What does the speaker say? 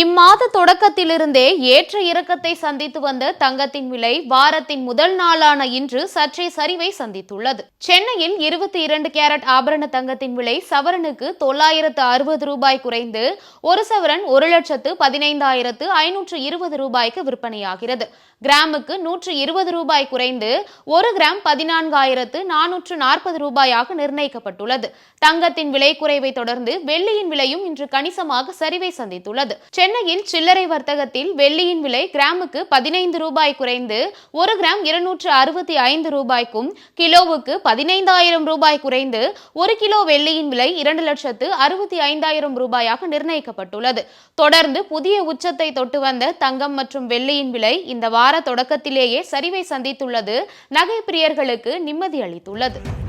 இம்மாத தொடக்கத்திலிருந்தே ஏற்ற இறக்கத்தை சந்தித்து வந்த தங்கத்தின் விலை வாரத்தின் முதல் நாளான இன்று சற்றே சரிவை சந்தித்துள்ளது. சென்னையில் இருபத்தி இரண்டு கேரட் ஆபரண தங்கத்தின் விலை சவரனுக்கு தொள்ளாயிரத்து அறுபது ரூபாய் குறைந்து ஒரு சவரன் ஒரு லட்சத்து பதினைந்தாயிரத்து ஐநூற்று இருபது ரூபாய்க்கு விற்பனையாகிறது. கிராமுக்கு நூற்று இருபது ரூபாய் குறைந்து ஒரு கிராம் பதினான்காயிரத்து நானூற்று நாற்பது ரூபாயாக நிர்ணயிக்கப்பட்டுள்ளது. தங்கத்தின் விலை குறைவை தொடர்ந்து வெள்ளியின் விலையும் இன்று கணிசமாக சரிவை சந்தித்துள்ளது. சென்னையில் சில்லறை வர்த்தகத்தில் வெள்ளியின் விலை கிராமுக்கு பதினைந்து ரூபாய் குறைந்து ஒரு கிராம் இருநூற்று அறுபத்தி ஐந்து ரூபாய்க்கும் கிலோவுக்கு பதினைந்தாயிரம் ரூபாய் குறைந்து ஒரு கிலோ வெள்ளியின் விலை இரண்டு லட்சத்து அறுபத்தி ஐந்தாயிரம் ரூபாயாக நிர்ணயிக்கப்பட்டுள்ளது. தொடர்ந்து புதிய உச்சத்தை தொட்டு வந்த தங்கம் மற்றும் வெள்ளியின் விலை இந்த வார தொடக்கத்திலேயே சரிவை சந்தித்துள்ளது. நகை பிரியர்களுக்கு நிம்மதி அளித்துள்ளது.